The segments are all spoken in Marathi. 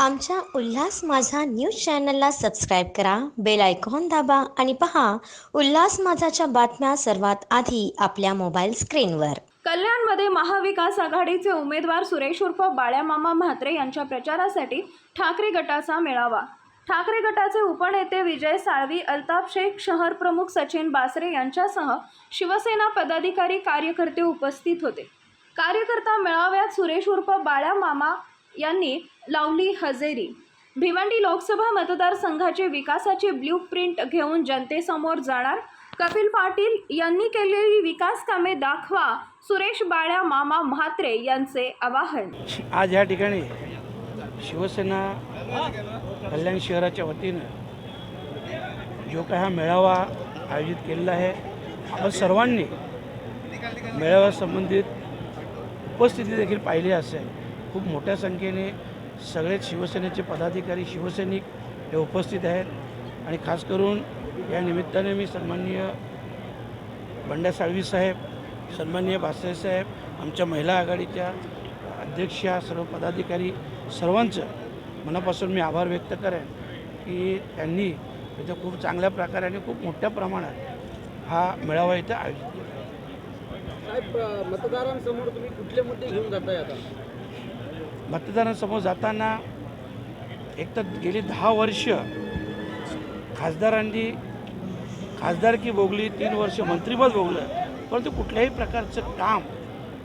आमच्या उल्हास माझा न्यूज चॅनलला सबस्क्राईब करा बेल आयकॉन दाबा आणि पहा उल्हास माझाच्या बातम्या सर्वात आधी आपल्या मोबाईल स्क्रीनवर. कल्याणमध्ये महाविकास आघाडीचे उमेदवार सुरेश उर्फ बाळ्यामामा म्हात्रे यांच्या प्रचारासाठी ठाकरे गटाचा मेळावा. ठाकरे गटाचे उपनेते विजय साळवी अल्ताफ शेख शहर प्रमुख सचिन बासरे यांच्यासह शिवसेना पदाधिकारी कार्यकर्ते उपस्थित होते. कार्यकर्ता मेळाव्यात सुरेश उर्फ बाळ्यामामा यांनी लावली हजेरी. भिवंडी लोकसभा मतदारसंघाचे विकासाचे ब्ल्यू प्रिंट घेऊन जनतेसमोर जाणार? कपिल पाटील यांनी केलेली विकास कामे दाखवा सुरेश बाळ्या मामा म्हात्रे यांचे आवाहन. आज या ठिकाणी शिवसेना कल्याण शहराच्या वतीनं जो काय हा मेळावा आयोजित केलेला आहे आपण सर्वांनी मेळाव्यासंबंधित उपस्थिती देखील पाहिली असेल. खूप मोठ्या संख्येने सगळेच शिवसेनेचे पदाधिकारी शिवसैनिक हे उपस्थित आहेत. आणि खास करून या निमित्ताने मी सन्माननीय बंड्या साळवी साहेब सन्माननीय भासे साहेब आमच्या महिला आघाडीच्या अध्यक्षा सर्व पदाधिकारी सर्वांचं मनापासून मी आभार व्यक्त करेन की त्यांनी इथं खूप चांगल्या प्रकारे आणि खूप मोठ्या प्रमाणात हा मेळावा इथं आयोजित केला. साहेब मतदारांसमोर तुम्ही कुठले मुद्दे घेऊन जाताय आता? मतदारांसमोर जाताना एक तर गेली दहा वर्ष खासदारांनी खासदारकी भोगली तीन वर्ष मंत्रीपद भोगलं परंतु कुठल्याही प्रकारचं काम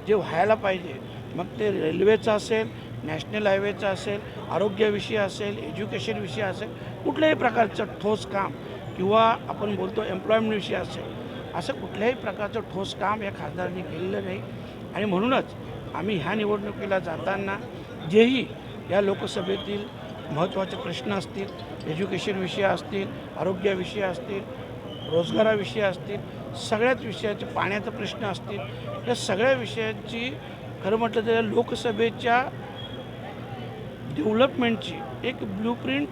जे व्हायला पाहिजे मग ते रेल्वेचं असेल नॅशनल हायवेचं असेल आरोग्यविषयी असेल एज्युकेशनविषयी असेल कुठल्याही प्रकारचं ठोस काम किंवा आपण बोलतो एम्प्लॉयमेंटविषयी असेल असं कुठल्याही प्रकारचं ठोस काम या खासदारांनी केलेलं नाही. आणि म्हणूनच आम्ही ह्या निवडणुकीला जाताना जेही या लोकसभेतील महत्त्वाचे प्रश्न असतील एज्युकेशन विषय असतील आरोग्याविषयी असतील रोजगाराविषयी असतील सगळ्याच विषयाचे पाण्याचा प्रश्न असतील या सगळ्या विषयांची खरं म्हटलं तर लोकसभेच्या डेव्हलपमेंटची एक ब्लूप्रिंट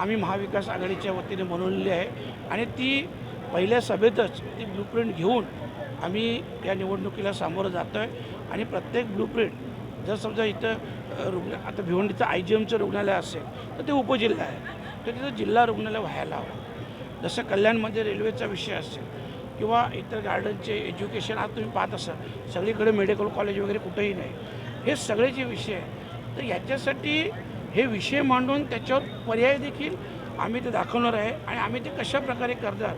आम्ही महाविकास आघाडीच्या वतीने बनवलेली आहे आणि ती पहिल्या सभेतच ती ब्लूप्रिंट घेऊन आम्ही या निवडणुकीला सामोरं जातो आहे आणि प्रत्येक ब्लूप्रिंट जर समजा इथं रुग्ण आता भिवंडीचं आय जी एमचं रुग्णालय असेल तर ते उपजिल्हा आहे. तर तिथं जिल्हा रुग्णालय व्हायला हवं. जसं कल्याणमध्ये रेल्वेचा विषय असेल किंवा इतर गार्डनचे एज्युकेशन आज तुम्ही पाहत असाल सगळीकडे मेडिकल कॉलेज वगैरे कुठेही नाही. हे सगळे जे विषय आहेत. तर याच्यासाठी हे विषय मांडून त्याच्यावर पर्याय देखील आम्ही ते दाखवणार आहे आणि आम्ही ते कशा प्रकारे करणार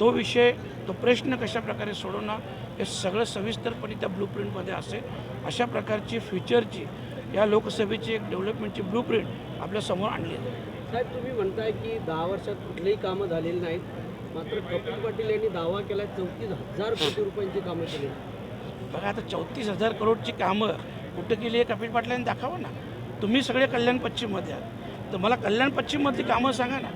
तो विषय तो प्रश्न कशा प्रकारे सोडवणार हे सगळं सविस्तरपणे त्या ब्लूप्रिंटमध्ये असेल. अशा प्रकारची फ्युचरची या लोकसभेची एक डेव्हलपमेंटची ब्लूप्रिंट आपल्यासमोर आणली आहे. साहेब तुम्ही म्हणताय की दहा वर्षात कुठलीही कामं झालेली नाहीत. मात्र कपिल पाटील यांनी दावा केला चौतीस हजार कोटी रुपयांची कामं केली बघा आता चौतीस हजार करोडची कामं कुठं केली आहे कपिल पाटलांनी दाखवा ना. तुम्ही सगळे कल्याण पश्चिममध्ये आहात. तर मला कल्याण पश्चिममधली कामं सांगा ना.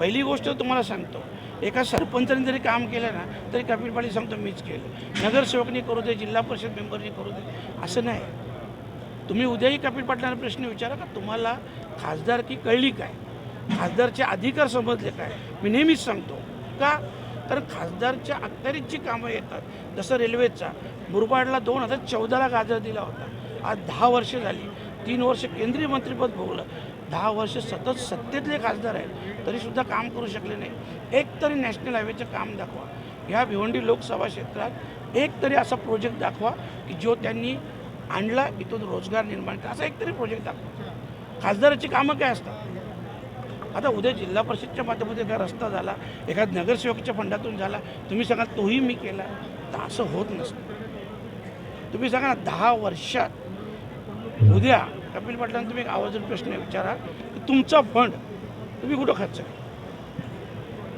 पहिली गोष्ट तुम्हाला सांगतो. एका सरपंचाने जरी काम केलं ना तरी कपिल पाटील सांगतो मीच केलं. नगरसेवकनी करू दे जिल्हा परिषद मेंबरनी करू दे. असं नाही. तुम्ही उद्याही कपिल पाटलांना प्रश्न विचारा का तुम्हाला खासदार की कळली काय? खासदारचे अधिकार समजले काय? मी नेहमीच सांगतो. का? कारण खासदारच्या अखत्यारीतची कामं येतात. जसं रेल्वेचा मुरबाडला दोन हजार चौदाला गाजर दिला होता. आज दहा वर्ष झाली. तीन वर्ष केंद्रीय मंत्रिपद भोगलं. दहा वर्ष सतत सत्तेतले खासदार आहेत तरीसुद्धा काम करू शकले नाही. एक तरी नॅशनल हायवेचं काम दाखवा. ह्या भिवंडी लोकसभा क्षेत्रात एक तरी असा प्रोजेक्ट दाखवा की जो त्यांनी आणला इथून रोजगार निर्माण केला असा एक तरी प्रोजेक्ट दाखवा. खासदाराची कामं काय असतात? आता उद्या जिल्हा परिषदच्या माध्यमातून एका रस्ता झाला एखाद नगरसेवकाच्या फंडातून झाला तुम्ही सांगा तोही मी केला. तर असं होत नसतं. तुम्ही सांगा ना दहा वर्षात उद्या कपिल पाटलांना तुम्ही एक आवाजून प्रश्न विचारा की तुमचा फंड तुम्ही कुठं खर्च केला?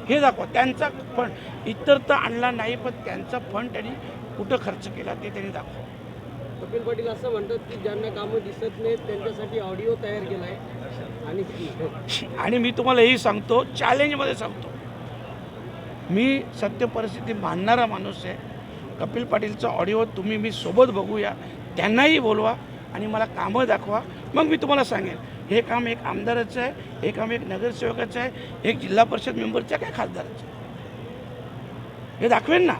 हे दाखवा त्यांचा फंड इतर तर आणला नाही पण त्यांचा फंड त्यांनी कुठं खर्च केला ते त्यांनी दाखवा. कपिल पाटील असं म्हणतात की ज्यांना कामं दिसत नाहीत त्यांच्यासाठी ऑडिओ तयार केलाय. आणि आणि मी तुम्हाला हेही सांगतो चॅलेंजमध्ये सांगतो. मी सत्य परिस्थिती मानणारा माणूस आहे. कपिल पाटीलचा ऑडिओ तुम्ही मी सोबत बघूया त्यांनाही बोलवा. आणि मला कामं दाखवा. मग मी तुम्हाला सांगेन. हे काम एक आमदाराचं आहे हे काम एक नगरसेवकाचं आहे एक जिल्हा परिषद मेंबरचं आहे काय खासदाराचं आहे? हे दाखवेन ना.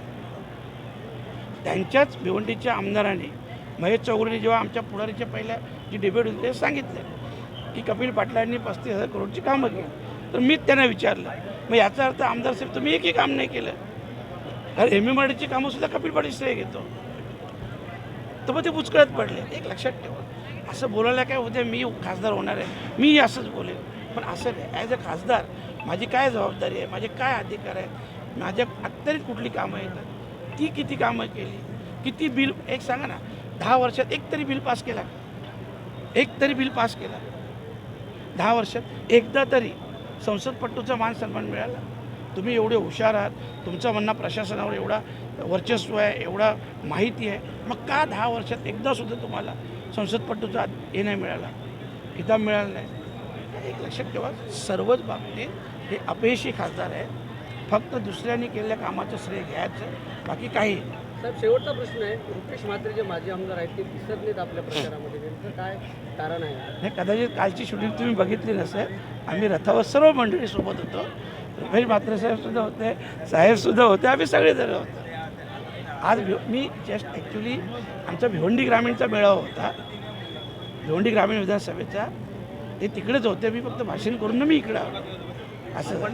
त्यांच्याच भिवंडीच्या आमदाराने महेश चौगुलेने जेव्हा आमच्या पुढारीच्या पहिल्या जी डिबेट होती ते सांगितलं की कपिल पाटलांनी पस्तीस हजार करोडची कामं केली. तर मीच त्यांना विचारलं. मग याचा अर्थ आमदार साहेब तुम्ही एकही काम नाही केलं. कारण एम एम आर डीची कामंसुद्धा कपिल पाटील श्रेय घेतो. तर मग ते बुचकळत पडले. एक लक्षात ठेवा. असं बोलायला काय उद्या मी खासदार होणार आहे. मी असंच बोलेन. पण असं नाही. ॲज अ खासदार माझी काय जबाबदारी आहे? माझे काय अधिकार आहेत? माझ्या अत्यारीत कुठली कामं येतात? ती किती कामं केली? किती बिल? एक सांगा ना. दहा वर्षात एक तरी बिल पास केला. एक तरी बिल पास केला. दहा वर्षात एकदा तरी संसदपट्टूचा मान सन्मान मिळाला. तुम्ही एवढे हुशार आहात तुमचं म्हणणं प्रशासनावर एवढा वर्चस्व आहे एवढा माहिती आहे. मग का दहा वर्षात एकदासुद्धा तुम्हाला संसदपट्टूचा हे नाही मिळाला किताब मिळाला नाही? एक लक्षात ठेवा सर्वच बाबतीत हे अपयशी खासदार आहेत. फक्त दुसऱ्यांनी केलेल्या कामाचं श्रेय घ्यायचं बाकी काही. साहेब शेवटचा प्रश्न आहे. रुपेश म्हात्रे जे माजी आमदार आहेत ते दिसत नाहीत आपल्या प्रचारामध्ये. त्यांचं काय कारण आहे? नाही कदाचित कालची शूटिंग तुम्ही बघितली नसेल. आम्ही रथावर सर्व मंडळी सोबत होतो. म्हणजे रुपेश म्हात्रे साहेबसुद्धा होते साहेबसुद्धा होते आम्ही सगळेजण होतो. आज भि- मी जस्ट ॲक्च्युली आमचा भिवंडी ग्रामीणचा मेळावा होता. भिवंडी ग्रामीण विधानसभेचा. ते तिकडेच होते मी फक्त भाषण करून मी इकडं आलो. असं.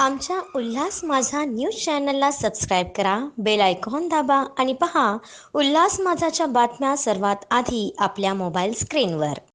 आमच्या उल्हास माझा न्यूज चॅनलला सबस्क्राईब करा बेल आयकॉन दाबा आणि पहा उल्हास माझाच्या बातम्या सर्वात आधी आपल्या मोबाईल स्क्रीनवर.